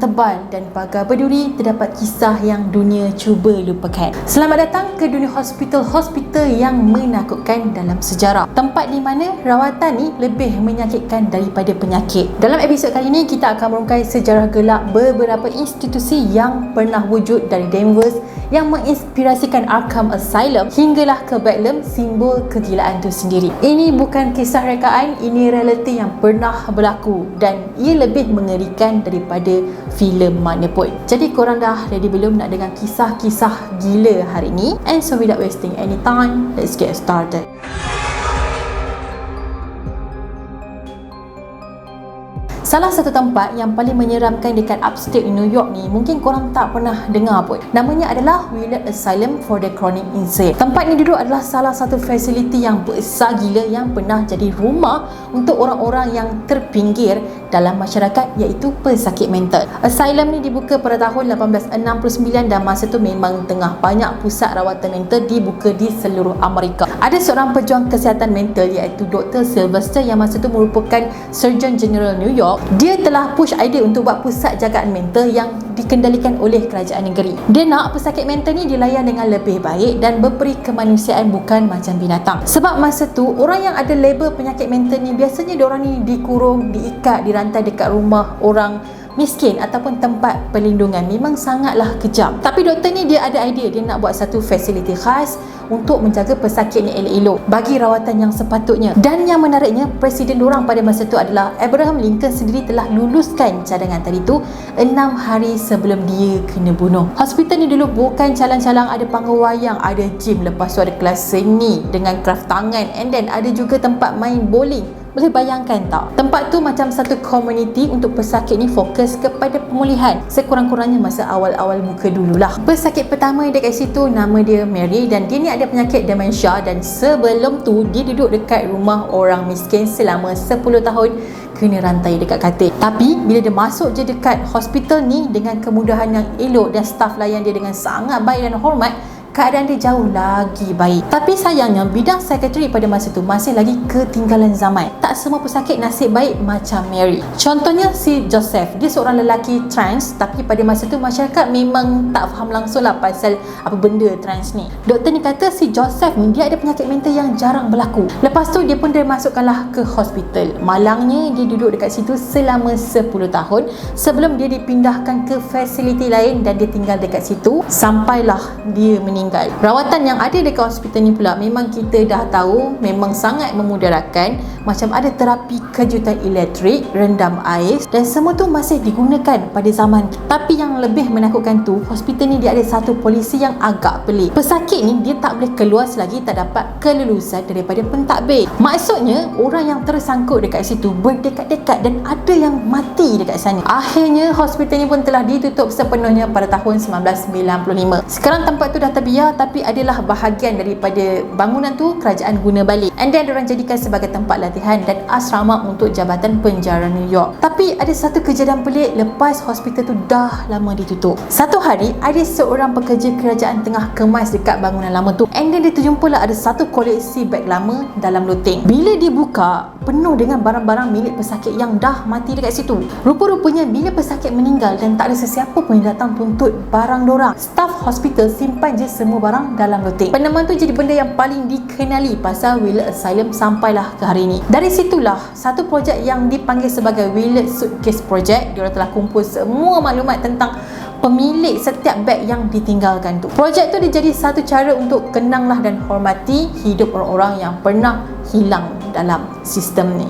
tebal dan pagar berduri terdapat kisah yang dunia cuba lupakan. Selamat datang ke dunia hospital-hospital yang menakutkan dalam sejarah. Tempat di mana rawatan ni lebih menyakitkan daripada penyakit. Dalam episod kali ini kita akan merungkai sejarah gelap beberapa institusi yang pernah wujud dari Danvers yang menginspirasikan Arkham Asylum hinggalah ke Bedlam simbol kegilaan itu sendiri. Ini bukan kisah rekaan, ini realiti yang pernah berlaku dan ia lebih mengerikan daripada filem mana pun. Jadi korang dah ready belum nak dengar kisah-kisah gila hari ini? And so without wasting any time, let's get started. Salah satu tempat yang paling menyeramkan dekat upstate New York ni mungkin korang tak pernah dengar pun. Namanya adalah Willard Asylum for the Chronic Insane. Tempat ni dulu adalah salah satu fasiliti yang besar gila yang pernah jadi rumah untuk orang-orang yang terpinggir dalam masyarakat iaitu pesakit mental. Asylum ni dibuka pada tahun 1869 dan masa tu memang tengah banyak pusat rawatan mental dibuka di seluruh Amerika. Ada seorang pejuang kesihatan mental iaitu Dr. Sylvester yang masa tu merupakan Surgeon General New York dia telah push idea untuk buat pusat jagaan mental yang dikendalikan oleh kerajaan negeri. Dia nak pesakit mental ni dilayan dengan lebih baik dan berperi kemanusiaan bukan macam binatang. Sebab masa tu orang yang ada label penyakit mental ni biasanya diorang ni dikurung, diikat, dirantai dekat rumah orang miskin ataupun tempat perlindungan memang sangatlah kejam. Tapi doktor ni dia ada idea dia nak buat satu fasiliti khas untuk menjaga pesakit ni elok-elok bagi rawatan yang sepatutnya. Dan yang menariknya presiden orang pada masa itu adalah Abraham Lincoln sendiri telah luluskan cadangan tadi tu 6 hari sebelum dia kena bunuh. Hospital ni dulu bukan calang-calang ada panggung wayang, ada gym, lepas tu ada kelas seni dengan craft tangan and then ada juga tempat main bowling boleh bayangkan tak? Tempat tu macam satu community untuk pesakit ni fokus kepada pemulihan sekurang-kurangnya masa awal-awal muka dululah. Pesakit pertama yang dekat situ nama dia Mary dan dia ni ada penyakit demensia dan sebelum tu dia duduk dekat rumah orang miskin selama 10 tahun kena rantai dekat katil. Tapi bila dia masuk je dekat hospital ni dengan kemudahan yang elok dan staff layan dia dengan sangat baik dan hormat, keadaan dia jauh lagi baik. Tapi sayangnya bidang psikiatri pada masa tu masih lagi ketinggalan zaman. Tak semua pesakit nasib baik macam Mary. Contohnya si Joseph, dia seorang lelaki trans tapi pada masa tu masyarakat memang tak faham langsung lah pasal apa benda trans ni. Doktor ni kata si Joseph ni dia ada penyakit mental yang jarang berlaku. Lepas tu dia pun dia masukkanlah ke hospital. Malangnya dia duduk dekat situ selama 10 tahun sebelum dia dipindahkan ke fasiliti lain dan dia tinggal dekat situ sampailah dia meninggal meninggal. Rawatan yang ada dekat hospital ni pula memang kita dah tahu memang sangat memudarakan macam ada terapi kejutan elektrik, rendam air dan semua tu masih digunakan pada zaman. Tapi yang lebih menakutkan tu, hospital ni dia ada satu polisi yang agak pelik. Pesakit ni dia tak boleh keluar selagi tak dapat kelulusan daripada pentadbir. Maksudnya orang yang tersangkut dekat situ berdekat-dekat dan ada yang mati dekat sana. Akhirnya hospital ni pun telah ditutup sepenuhnya pada tahun 1995. Sekarang tempat tu dah terbiasa biar tapi adalah bahagian daripada bangunan tu kerajaan guna balik. And then diorang jadikan sebagai tempat latihan dan asrama untuk Jabatan Penjara New York. Tapi ada satu kejadian pelik lepas hospital tu dah lama ditutup. Satu hari ada seorang pekerja kerajaan tengah kemas dekat bangunan lama tu. And then dia terjumpalah ada satu koleksi beg lama dalam loteng. Bila dia buka penuh dengan barang-barang milik pesakit yang dah mati dekat situ. Rupa-rupanya bila pesakit meninggal dan tak ada sesiapa pun yang datang tuntut barang dorang staff hospital simpan je semua barang dalam loteng. Penemuan tu jadi benda yang paling dikenali pasal Willard Asylum sampailah ke hari ini. Dari situlah satu projek yang dipanggil sebagai Willard Suitcase Project. Dia telah kumpul semua maklumat tentang pemilik setiap beg yang ditinggalkan tu. Projek tu dia jadi satu cara untuk kenanglah dan hormati hidup orang-orang yang pernah hilang dalam sistem ni.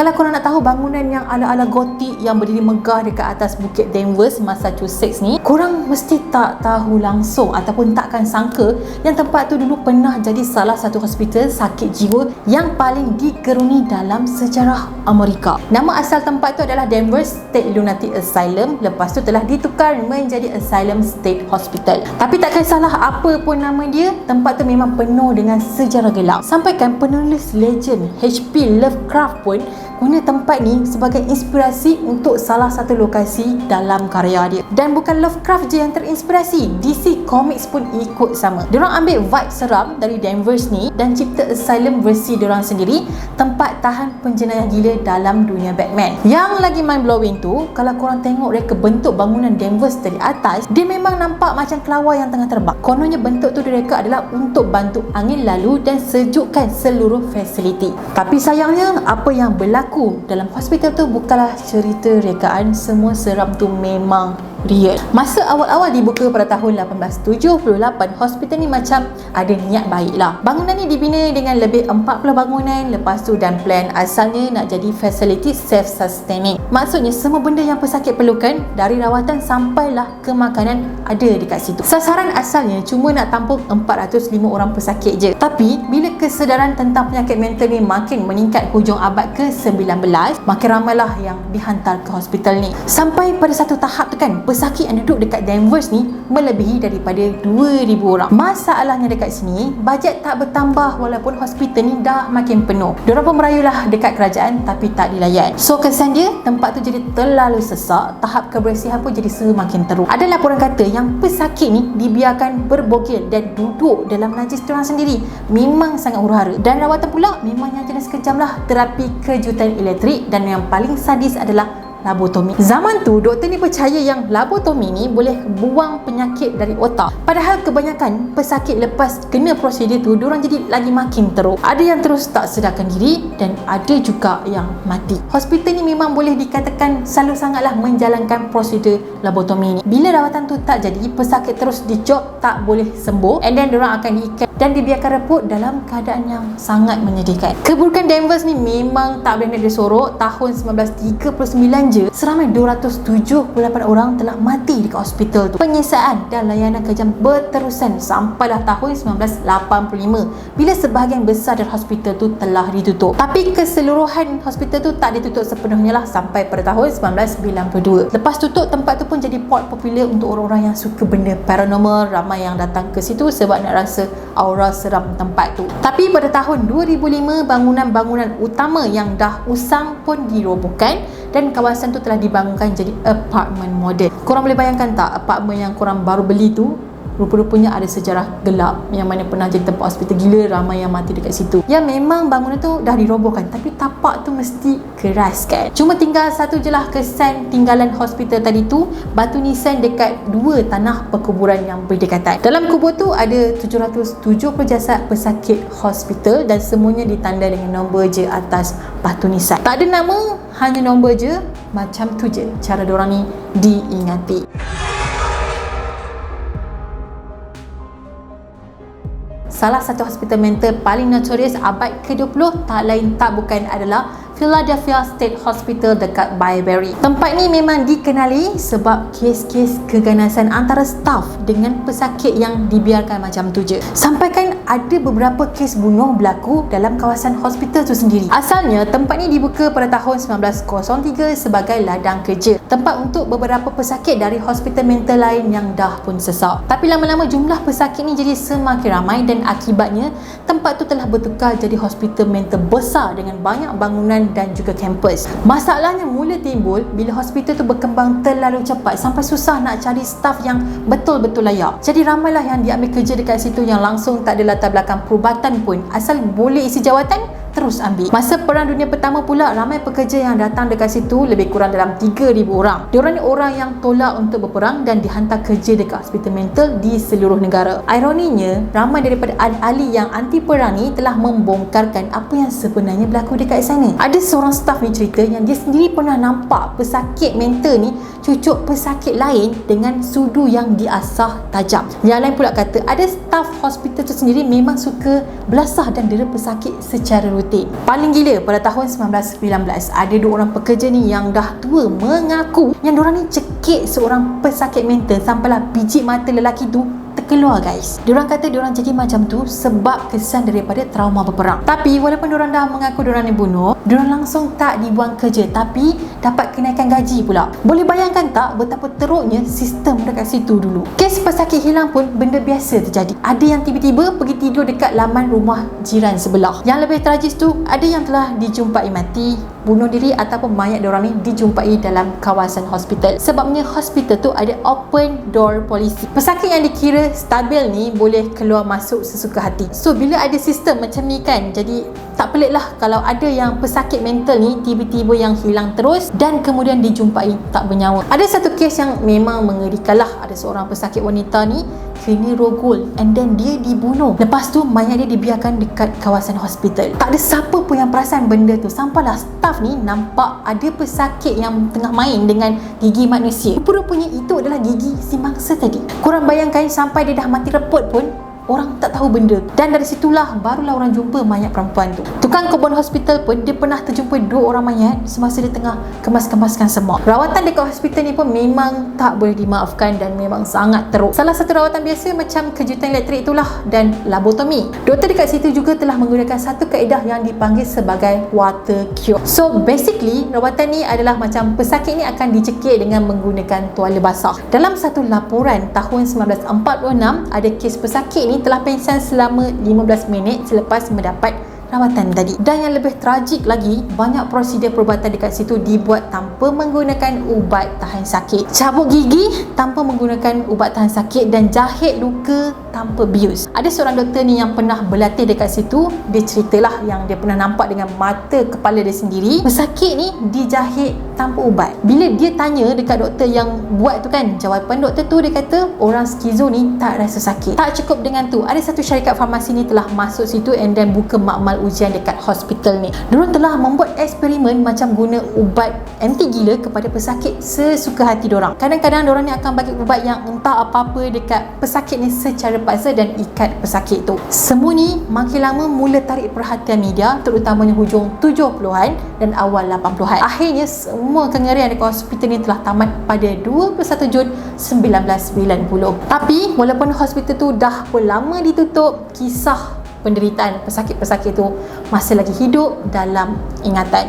Kalau korang nak tahu bangunan yang ala-ala gotik yang berdiri megah dekat atas Bukit Danvers, Massachusetts ni, korang mesti tak tahu langsung ataupun takkan sangka yang tempat tu dulu pernah jadi salah satu hospital sakit jiwa yang paling digeruni dalam sejarah Amerika. Nama asal tempat tu adalah Danvers State Lunatic Asylum, lepas tu telah ditukar menjadi Asylum State Hospital. Tapi tak kisahlah apa pun nama dia, tempat tu memang penuh dengan sejarah gelap. Sampaikan penulis legend H.P. Lovecraft pun guna tempat ni sebagai inspirasi untuk salah satu lokasi dalam karya dia. Dan bukan Lovecraft je yang terinspirasi, DC Comics pun ikut sama. Diorang ambil vibe seram dari Danvers ni dan cipta Asylum versi diorang sendiri, tempat tahan penjenayah gila dalam dunia Batman. Yang lagi mind blowing tu, kalau korang tengok reka bentuk bangunan Danvers dari atas, dia memang nampak macam kelawar yang tengah terbang. Kononnya bentuk tu direka adalah untuk bantu angin lalu dan sejukkan seluruh fasiliti. Tapi sayangnya, apa yang berlaku dalam hospital tu bukanlah cerita rekaan. Semua seram tu memang real. Masa awal-awal dibuka pada tahun 1878, hospital ni macam ada niat baik lah. Bangunan ni dibina dengan lebih 40 bangunan lepas tu dan plan asalnya nak jadi facility self-sustaining. Maksudnya semua benda yang pesakit perlukan dari rawatan sampailah ke makanan ada dekat situ. Sasaran asalnya cuma nak tampung 405 orang pesakit je. Tapi bila kesedaran tentang penyakit mental ni makin meningkat hujung abad ke-19, makin ramailah yang dihantar ke hospital ni. Sampai pada satu tahap tu kan, pesakit yang duduk dekat Danvers ni melebihi daripada 2000 orang. Masalahnya dekat sini, bajet tak bertambah walaupun hospital ni dah makin penuh. Diorang pun merayulah dekat kerajaan tapi tak dilayan. So kesan dia, tempat tu jadi terlalu sesak, tahap kebersihan pun jadi semakin teruk. Ada laporan kata yang pesakit ni dibiarkan berbogil dan duduk dalam najis diorang sendiri. Memang sangat huru-hara. Dan rawatan pula memang yang jenis kejam lah terapi kejutan elektrik dan yang paling sadis adalah labotomi. Zaman tu doktor ni percaya yang labotomi ni boleh buang penyakit dari otak. Padahal kebanyakan pesakit lepas kena prosedur tu diorang jadi lagi makin teruk. Ada yang terus tak sedarkan diri dan ada juga yang mati. Hospital ni memang boleh dikatakan selalu sangatlah menjalankan prosedur labotomi ni. Bila rawatan tu tak jadi, pesakit terus dijob tak boleh sembuh and then diorang akan diikat dan dibiarkan reput dalam keadaan yang sangat menyedihkan. Keburukan Danvers ni memang tak nak disorok. Tahun 1939 je, seramai 278 orang telah mati dekat hospital tu. Penyiasaan dan layanan kejam berterusan sampailah tahun 1985 bila sebahagian besar dari hospital tu telah ditutup. Tapi keseluruhan hospital tu tak ditutup sepenuhnya lah sampai pada tahun 1992. Lepas tutup, tempat tu pun jadi port popular untuk orang-orang yang suka benda paranormal. Ramai yang datang ke situ sebab nak rasa aura seram tempat tu. Tapi pada tahun 2005 bangunan-bangunan utama yang dah usang pun dirobohkan dan kawasan tu telah dibangunkan jadi apartment model. Korang boleh bayangkan tak apartment yang korang baru beli tu rupa-rupanya ada sejarah gelap yang mana pernah jadi tempat hospital gila ramai yang mati dekat situ. Yang memang bangunan tu dah dirobohkan tapi tapak tu mesti keras kan? Cuma tinggal satu je lah kesan tinggalan hospital tadi tu batu nisan dekat dua tanah perkuburan yang berdekatan. Dalam kubur tu ada 770 jasad pesakit hospital dan semuanya ditanda dengan nombor je atas batu nisan. Tak ada nama hanya nombor je macam tu je cara diorang ni diingati salah satu hospital mental paling notorious abad ke-20 tak lain tak bukan adalah Philadelphia State Hospital dekat Byberry. Tempat ni memang dikenali sebab kes-kes keganasan antara staff dengan pesakit yang dibiarkan macam tu je. Sampaikan ada beberapa kes bunuh berlaku dalam kawasan hospital tu sendiri. Asalnya tempat ni dibuka pada tahun 1903 sebagai ladang kerja. Tempat untuk beberapa pesakit dari hospital mental lain yang dah pun sesak. Tapi lama-lama jumlah pesakit ni jadi semakin ramai dan akibatnya tempat tu telah bertukar jadi hospital mental besar dengan banyak bangunan dan juga kampus. Masalahnya mula timbul bila hospital tu berkembang terlalu cepat sampai susah nak cari staff yang betul-betul layak. Jadi ramailah yang diambil kerja dekat situ yang langsung tak ada latar belakang perubatan pun. Asal boleh isi jawatan, terus ambil. Masa Perang Dunia Pertama pula, ramai pekerja yang datang dekat situ lebih kurang dalam 3,000 orang. Diorang ni orang yang tolak untuk berperang dan dihantar kerja dekat hospital mental di seluruh negara. Ironinya, ramai daripada ahli yang anti perang ni telah membongkarkan apa yang sebenarnya berlaku dekat sana. Ada seorang staff ni cerita yang dia sendiri pernah nampak pesakit mental ni cucuk pesakit lain dengan sudu yang diasah tajam. Yang lain pula kata ada staff hospital tu sendiri memang suka belasah dan dera pesakit secara rutin. Paling gila pada tahun 1919 ada dua orang pekerja ni yang dah tua mengaku yang diorang ni cekik seorang pesakit mental. Sampailah biji mata lelaki tu terkeluar guys. Diorang kata diorang jadi macam tu sebab kesan daripada trauma berperang. Tapi walaupun diorang dah mengaku diorang ni bunuh, diorang langsung tak dibuang kerja tapi dapat kenaikan gaji pula. Boleh bayangkan tak betapa teruknya sistem dekat situ dulu. Kes pesakit hilang pun benda biasa terjadi. Ada yang tiba-tiba pergi tidur dekat laman rumah jiran sebelah. Yang lebih tragis tu, ada yang telah dijumpai mati bunuh diri ataupun mayat diorang ni dijumpai dalam kawasan hospital. Sebabnya hospital tu ada open door policy. Pesakit yang dikira stabil ni boleh keluar masuk sesuka hati. So bila ada sistem macam ni kan, jadi tak pelik lah kalau ada yang pesakit mental ni tiba-tiba yang hilang terus dan kemudian dijumpai tak bernyawa. Ada satu kes yang memang mengerikan lah. Ada seorang pesakit wanita ni kena rogol and then dia dibunuh. Lepas tu mayat dia dibiarkan dekat kawasan hospital. Tak ada siapa pun yang perasan benda tu. Sampailah staff ni nampak ada pesakit yang tengah main dengan gigi manusia. Rupanya itu adalah gigi si mangsa tadi. Korang bayangkan sampai dia dah mati reput pun orang tak tahu benda. Dan dari situlah barulah orang jumpa mayat perempuan tu. Tukang kebun hospital pun dia pernah terjumpa dua orang mayat semasa dia tengah kemas-kemaskan semua. Rawatan dekat hospital ni pun memang tak boleh dimaafkan dan memang sangat teruk. Salah satu rawatan biasa macam kejutan elektrik itulah dan labotomi. Doktor dekat situ juga telah menggunakan satu kaedah yang dipanggil sebagai water cure. So basically rawatan ni adalah macam pesakit ni akan dicekik dengan menggunakan tuala basah. Dalam satu laporan tahun 1946 ada kes pesakit ni telah pingsan selama 15 minit selepas mendapat rawatan tadi. Dan yang lebih tragik lagi, banyak prosedur perubatan dekat situ dibuat tanpa menggunakan ubat tahan sakit. Cabut gigi tanpa menggunakan ubat tahan sakit dan jahit luka tanpa bius. Ada seorang doktor ni yang pernah berlatih dekat situ, dia ceritalah yang dia pernah nampak dengan mata kepala dia sendiri, pesakit ni dijahit tanpa ubat. Bila dia tanya dekat doktor yang buat tu kan, jawapan doktor tu dia kata orang skizo ni tak rasa sakit. Tak cukup dengan tu, ada satu syarikat farmasi ni telah masuk situ and then buka makmal ujian dekat hospital ni. Diorang telah membuat eksperimen macam guna ubat anti gila kepada pesakit sesuka hati diorang. Kadang-kadang diorang ni akan bagi ubat yang entah apa-apa dekat pesakit ni secara paksa dan ikat pesakit tu. Semua ni makin lama mula tarik perhatian media terutamanya hujung 70-an dan awal 80-an. Akhirnya semua kengerian dekat hospital ni telah tamat pada 21 Jun 1990. Tapi walaupun hospital tu dah pun lama ditutup, kisah penderitaan pesakit-pesakit itu masih lagi hidup dalam ingatan.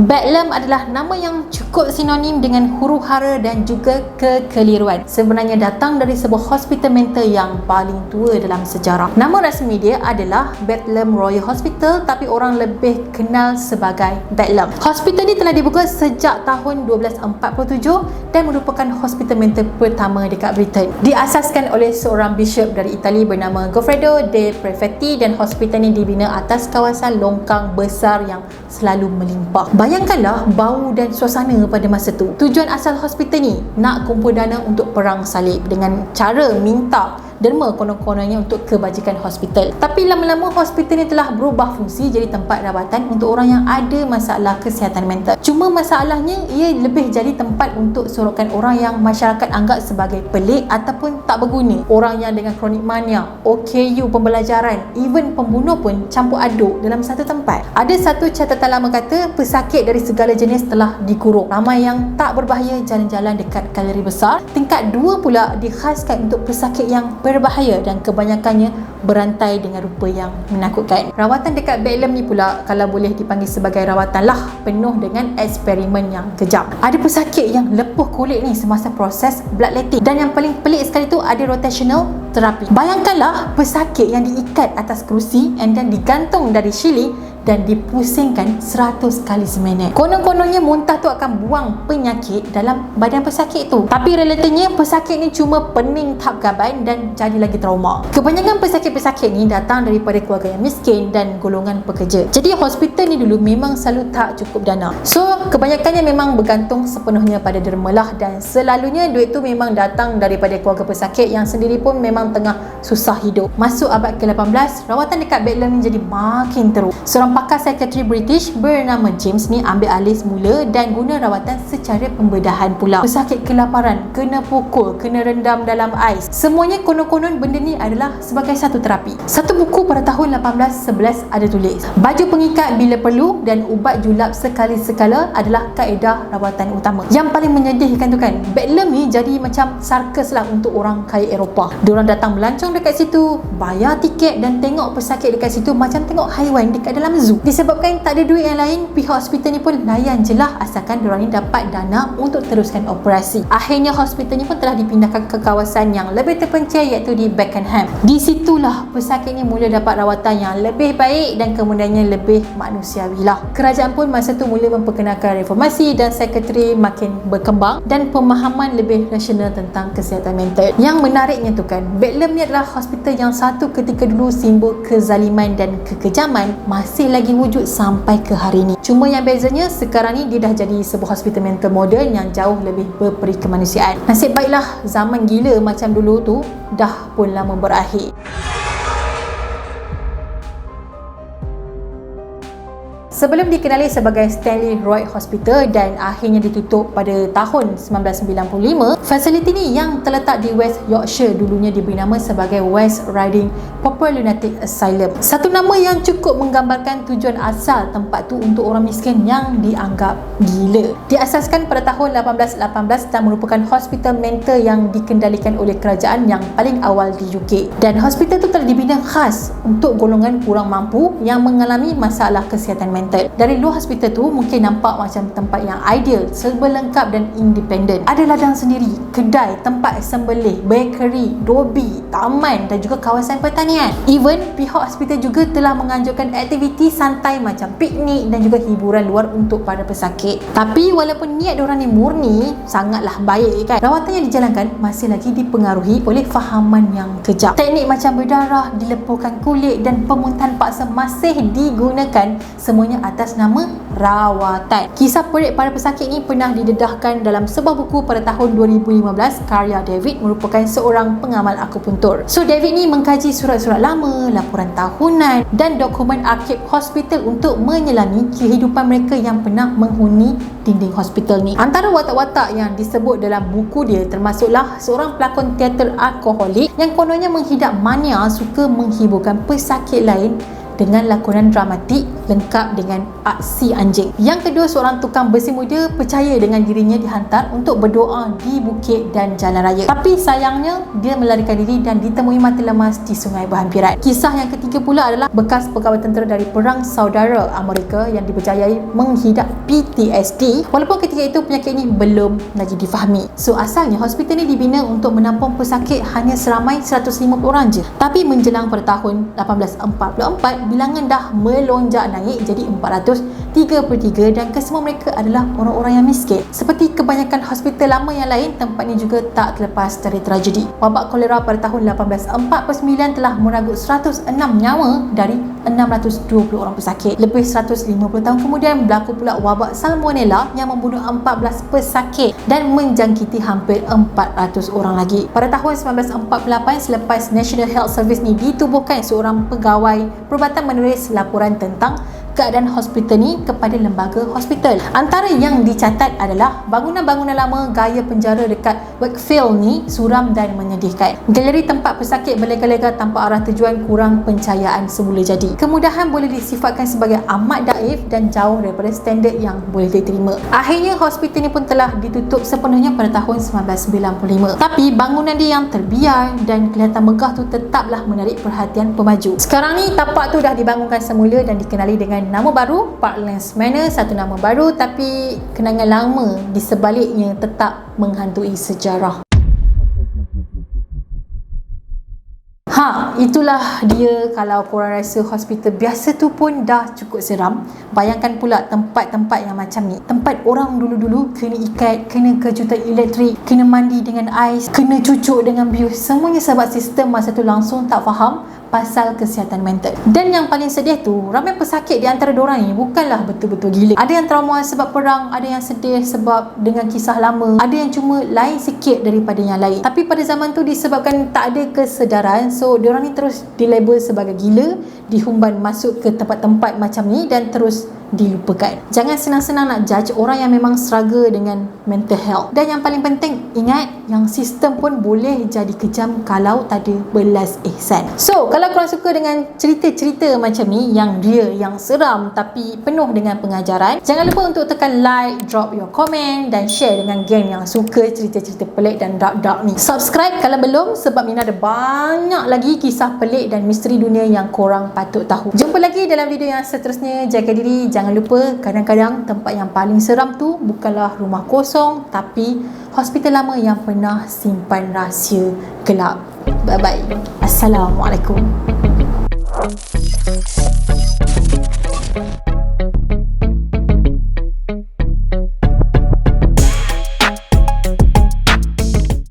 Bedlam adalah nama yang cukup sinonim dengan huru hara dan juga kekeliruan. Sebenarnya datang dari sebuah hospital mental yang paling tua dalam sejarah. Nama rasmi dia adalah Bedlam Royal Hospital tapi orang lebih kenal sebagai Bedlam. Hospital ni telah dibuka sejak tahun 1247 dan merupakan hospital mental pertama dekat Britain. Diasaskan oleh seorang bishop dari Itali bernama Goffredo de Prefetti dan hospital ni dibina atas kawasan longkang besar yang selalu melimpah. Bayangkanlah bau dan suasana pada masa tu. Tujuan asal hospital ni nak kumpul dana untuk perang salib dengan cara minta derma konon-kononnya untuk kebajikan hospital. Tapi lama-lama hospital ni telah berubah fungsi jadi tempat rawatan untuk orang yang ada masalah kesihatan mental. Cuma masalahnya ia lebih jadi tempat untuk sorokan orang yang masyarakat anggap sebagai pelik ataupun tak berguna. Orang yang dengan kronik mania, OKU pembelajaran, even pembunuh pun campur aduk dalam satu tempat. Ada satu catatan lama kata pesakit dari segala jenis telah dikurung. Ramai yang tak berbahaya jalan-jalan dekat galeri besar. Tingkat dua pula dikhaskan untuk pesakit yang berbahaya dan kebanyakannya berantai dengan rupa yang menakutkan. Rawatan dekat Bedlam ni pula kalau boleh dipanggil sebagai rawatan lah penuh dengan eksperimen yang kejam. Ada pesakit yang lepuh kulit ni semasa proses bloodletting dan yang paling pelik sekali tu ada rotational terapi. Bayangkanlah pesakit yang diikat atas kerusi and then digantung dari shilling dan dipusingkan 100 kali seminit. Konon-kononnya muntah tu akan buang penyakit dalam badan pesakit tu. Tapi realitanya pesakit ni cuma pening tahap gaban dan jadi lagi trauma. Kebanyakan pesakit-pesakit ni datang daripada keluarga yang miskin dan golongan pekerja. Jadi hospital ni dulu memang selalu tak cukup dana. So kebanyakannya memang bergantung sepenuhnya pada dermalah dan selalunya duit tu memang datang daripada keluarga pesakit yang sendiri pun memang tengah susah hidup. Masuk abad ke-18, rawatan dekat Bedlam menjadi makin teruk. Seorang pakar psikiatri British bernama James ni ambil alih semula dan guna rawatan secara pembedahan pula. Pesakit kelaparan, kena pukul, kena rendam dalam ais. Semuanya konon-konon benda ni adalah sebagai satu terapi. Satu buku pada tahun 1811 ada tulis, baju pengikat bila perlu dan ubat julap sekali sekala adalah kaedah rawatan utama. Yang paling menyedihkan tu kan, Bedlam ni jadi macam sarkas lah untuk orang kaya Eropah. Diorang datang melancong dekat situ bayar tiket dan tengok pesakit dekat situ macam tengok haiwan dekat dalam zoo disebabkan tak ada duit yang lain pihak hospital ni pun layan je lah asalkan diorang ni dapat dana untuk teruskan operasi akhirnya hospital ni pun telah dipindahkan ke kawasan yang lebih terpencil iaitu di Beckenham di situlah pesakit ni mula dapat rawatan yang lebih baik dan kemudiannya lebih manusiawi lah kerajaan pun masa tu mula memperkenalkan reformasi dan sekretari makin berkembang dan pemahaman lebih rasional tentang kesihatan mental yang menariknya tu kan Bedlam ni adalah hospital yang satu ketika dulu simbol kezaliman dan kekejaman masih lagi wujud sampai ke hari ini. Cuma yang bezanya sekarang ni dia dah jadi sebuah hospital mental modern yang jauh lebih berperi kemanusiaan. Nasib baiklah zaman gila macam dulu tu dah pun lama berakhir. Sebelum dikenali sebagai Stanley Roy Hospital dan akhirnya ditutup pada tahun 1995, fasiliti ini yang terletak di West Yorkshire dulunya diberi nama sebagai West Riding Popper Lunatic Asylum. Satu nama yang cukup menggambarkan tujuan asal tempat tu untuk orang miskin yang dianggap gila. Diasaskan pada tahun 1818 dan merupakan hospital mental yang dikendalikan oleh kerajaan yang paling awal di UK. Dan hospital tu telah dibina khas untuk golongan kurang mampu yang mengalami masalah kesihatan mental hospital. Dari luar hospital tu mungkin nampak macam tempat yang ideal, serba lengkap dan independen. Ada ladang sendiri, kedai, tempat sembelih, bakery, dobi, taman dan juga kawasan pertanian. Even pihak hospital juga telah menganjurkan aktiviti santai macam piknik dan juga hiburan luar untuk para pesakit. Tapi walaupun niat diorang ni murni, sangatlah baik kan. Rawatan yang dijalankan masih lagi dipengaruhi oleh fahaman yang kejap. Teknik macam berdarah, dilepuhkan kulit dan pemuntahan paksa masih digunakan semuanya atas nama rawatan. Kisah perit para pesakit ini pernah didedahkan dalam sebuah buku pada tahun 2015 karya David merupakan seorang pengamal akupuntur. So David ni mengkaji surat-surat lama, laporan tahunan dan dokumen arkib hospital untuk menyelami kehidupan mereka yang pernah menghuni dinding hospital ni. Antara watak-watak yang disebut dalam buku dia termasuklah seorang pelakon teater alkoholik yang kononnya menghidap mania suka menghiburkan pesakit lain dengan lakonan dramatik lengkap dengan aksi anjing. Yang kedua, seorang tukang besi muda percaya dengan dirinya dihantar untuk berdoa di bukit dan jalan raya. Tapi sayangnya, dia melarikan diri dan ditemui mati lemas di sungai berhampiran. Kisah yang ketiga pula adalah bekas pegawai tentera dari Perang Saudara Amerika yang dipercayai menghidap PTSD walaupun ketika itu penyakit ini belum lagi difahami. So, asalnya hospital ini dibina untuk menampung pesakit hanya seramai 150 orang je. Tapi menjelang pada tahun 1844, bilangan dah melonjak naik jadi 433 dan kesemua mereka adalah orang-orang yang miskin. Seperti kebanyakan hospital lama yang lain, tempat ini juga tak terlepas dari tragedi. Wabak kolera pada tahun 1849 telah meragut 106 nyawa dari 620 orang pesakit. Lebih 150 tahun kemudian berlaku pula wabak salmonella yang membunuh 14 pesakit dan menjangkiti hampir 400 orang lagi. Pada tahun 1948 selepas National Health Service ni ditubuhkan seorang pegawai perubatan akan menulis laporan tentang keadaan hospital ni kepada lembaga hospital. Antara yang dicatat adalah bangunan-bangunan lama gaya penjara dekat Wakefield ni suram dan menyedihkan. Galeri tempat pesakit berlega-lega tanpa arah tujuan kurang pencahayaan semula jadi. Kemudahan boleh disifatkan sebagai amat daif dan jauh daripada standard yang boleh diterima. Akhirnya hospital ni pun telah ditutup sepenuhnya pada tahun 1995. Tapi bangunan dia yang terbiar dan kelihatan megah tu tetaplah menarik perhatian pemaju. Sekarang ni tapak tu dah dibangunkan semula dan dikenali dengan dengan nama baru Parklands Manor satu nama baru tapi kenangan lama di sebaliknya tetap menghantui sejarah Ha, itulah dia kalau korang rasa hospital biasa tu pun dah cukup seram. Bayangkan pula tempat-tempat yang macam ni. Tempat orang dulu-dulu kena ikat, kena kejutan elektrik, kena mandi dengan ais, kena cucuk dengan bius. Semuanya sebab sistem masa tu langsung tak faham pasal kesihatan mental. Dan yang paling sedih tu, ramai pesakit di antara diorang ni bukanlah betul-betul gila. Ada yang trauma sebab perang, ada yang sedih sebab dengan kisah lama, ada yang cuma lain sikit daripada yang lain. Tapi pada zaman tu disebabkan tak ada kesedaran, so diorang ni terus dilabel sebagai gila, dihumban masuk ke tempat-tempat macam ni dan terus dilupakan. Jangan senang-senang nak judge orang yang memang struggle dengan mental health. Dan yang paling penting, ingat yang sistem pun boleh jadi kejam kalau tak ada belas ihsan. So, kalau korang suka dengan cerita-cerita macam ni yang real, yang seram tapi penuh dengan pengajaran, jangan lupa untuk tekan like, drop your comment dan share dengan geng yang suka cerita-cerita pelik dan dark-dark ni. Subscribe kalau belum sebab ni ada banyak lagi kisah pelik dan misteri dunia yang korang patut tahu. Jumpa lagi dalam video yang seterusnya. Jaga diri, jangan lupa kadang-kadang tempat yang paling seram tu bukanlah rumah kosong tapi hospital lama yang pernah simpan rahsia gelap. Bye bye. Assalamualaikum.